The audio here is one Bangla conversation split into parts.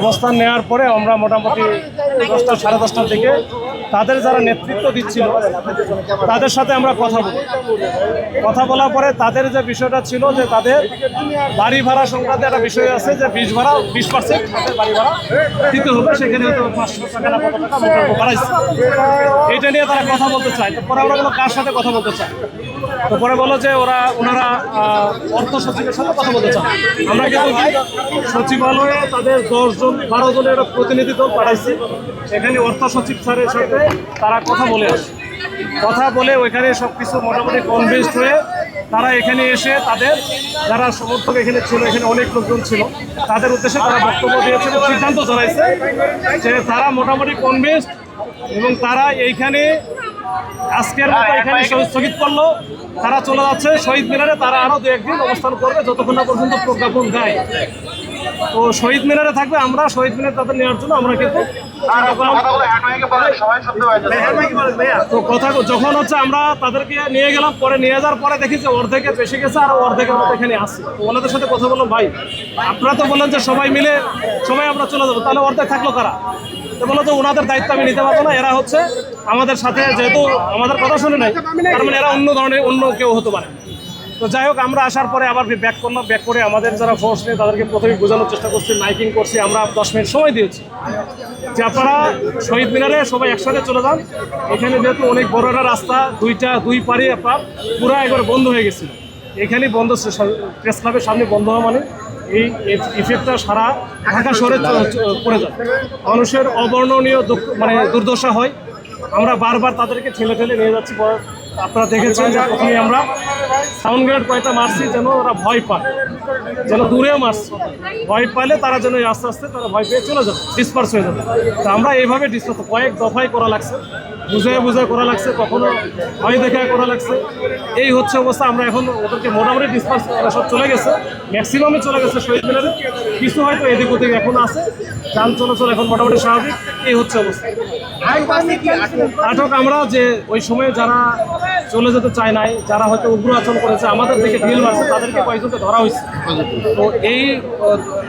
অবস্থান নেওয়ার পরে আমরা মোটামুটি দশটা, সাড়ে দশটার দিকে তাদের যারা নেতৃত্ব দিচ্ছিল, তাদের সাথে আমরা কথা বলি। কথা বলার পরে তাদের যে বিষয়টা ছিল যে তাদের বাড়ি ভাড়া সংক্রান্ত একটা বিষয় আছে যে বিশ ভাড়া, বিশ পার্সেন্ট তাদের বাড়ি ভাড়া দিতে হবে। সেখানে হয়তো পাঁচশো টাকা না এইটা নিয়ে তারা কথা বলতে চায়। পরে আমরা বলো কার সাথে কথা বলতে চাই তো পরে বলো যে ওরা, ওনারা অর্থ সচিবের সাথে কথা বলতে চান আমরা কিন্তু সচিবালয়ে তাদের দশজন বারো জনের একটা প্রতিনিধি দল পাঠাইছি। সেখানে অর্থ সচিব স্যারের সাথে তারা কথা বলে আসে। কথা বলে ওইখানে সব কিছু মোটামুটি কনভিন্সড হয়ে তারা এখানে এসে তাদের যারা সমর্থক এখানে ছিল, এখানে অনেক লোকজন ছিল, তাদের উদ্দেশ্যে তারা বক্তব্য দিয়েছে এবং সিদ্ধান্ত জানাইছে যে তারা মোটামুটি কনভিন্সড এবং তারা এইখানে আজকের মতো এখানে স্থগিত করল। তারা চলে যাচ্ছে, শহীদ মিনারে তারা আরও দু একদিন অবস্থান করবে, যতক্ষণ না পর্যন্ত প্রজ্ঞাপন দেয়। তো শহীদ মিনারে থাকবে আমরা শহীদ মিনার তাদের নেওয়ার জন্য আমরা কিন্তু তো কথা যখন হচ্ছে আমরা তাদেরকে নিয়ে গেলাম পরে নিয়ে যাওয়ার পরে দেখি যে অর্ধেকে বেশি গেছে আর অর্ধেকের মতো এখানে আসছে তো ওনাদের সাথে কথা বললাম ভাই আপনারা তো বললেন যে সবাই মিলে সবাই আমরা চলে যাব তাহলে অর্ধেক থাকল কারা? তো বলল যে ওনাদের দায়িত্ব আমি নিতে পারব না এরা হচ্ছে আমাদের সাথে যেহেতু আমাদের কথা শুনে নাই তার মানে এরা অন্য ধরনের অন্য কেউ হতে পারে তো যাই হোক, আমরা আসার পরে আবার ব্যাক করলাম ব্যাক করে আমাদের যারা ফোর্স নিয়ে তাদেরকে প্রথমে বোঝানোর চেষ্টা করছি মাইকিং করছি, আমরা দশ মিনিট সময় দিয়েছি। যে আপনারা শহীদ মিনারে সবাই একসাথে চলে যান এখানে যেহেতু অনেক বড় একটা রাস্তা, দুইটা, দুই পারে আপনার পুরো একবার বন্ধ হয়ে গেছিল। এখানেই বন্ধ প্রেস ক্লাবের সামনে বন্ধ হওয়া মানে এই ইফেক্টটা সারা ঢাকা শহরে পড়ে যায়। মানুষের অবর্ণনীয় মানে দুর্দশা হয়। আমরা বারবার তাদেরকে ঠেলে ঠেলে নিয়ে যাচ্ছি আপনারা দেখেছেন যে প্রথমে আমরা সাউন্ড গ্রেড কয়টা মারছি যেন ওরা ভয় পায়। যেন দূরেও মারছি। ভয় পাইলে তারা যেন আস্তে আস্তে তারা ভয় পেয়ে চলে যাবে ডিসপার্স হয়ে যাবে। তো আমরা এইভাবে ডিসপার্স কয়েক দফায় করা লাগছে। বুঝে বুঝে করা লাগছে, কখনো ভয় দেখে করা লাগছে। এই হচ্ছে অবস্থা। আমরা এখন ওদেরকে মোটামুটি ডিসপার্স ওরা সব চলে গেছে। ম্যাক্সিমামে চলে গেছে শহীদ মিনারে। কিছু হয়তো এদিক ওদিক এখন আছে। যান চলাচল এখন মোটামুটি স্বাভাবিক। এই হচ্ছে অবস্থা। আটক আমরা যে ওই সময়ে যারা চলে যেতে চায় নাই, যারা হয়তো উগ্র আচরণ করেছে, আমাদের দিকে ঢিল মারছে, তাদেরকে কয়েকজনকে ধরা হয়েছে। তো এই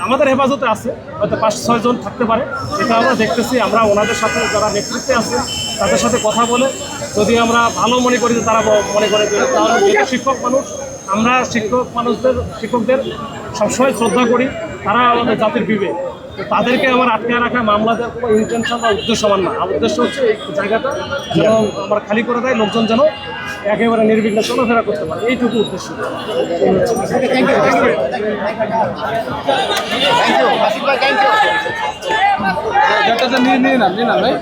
আমাদের হেফাজতে আছে, হয়তো পাঁচ, ছয় জন থাকতে পারে এটা আমরা দেখতেছি, আমরা ওনাদের সাথে যারা নেতৃত্বে আছে, তাদের সাথে কথা বলে, যদি আমরা ভালো মনে করি যে তারা মনে করে যে তাহলে শিক্ষক মানুষ, আমরা শিক্ষক মানুষদের, শিক্ষকদের সবসময় শ্রদ্ধা করি, তারা আমাদের জাতির বিবেক। তাদেরকে আমার আটকে রাখা মামলা কোনো ইন্টেনশন বা উদ্দেশ্য আমার না। আমার উদ্দেশ্য হচ্ছে এই জায়গাটা যেন আমার খালি করে দেয় লোকজন যেন একেবারে নির্বিঘ্নে চলাফেরা করতে পারে। এইটুকু উদ্দেশ্য। নিয়ে নিয়ে না নিয়ে না ভাই?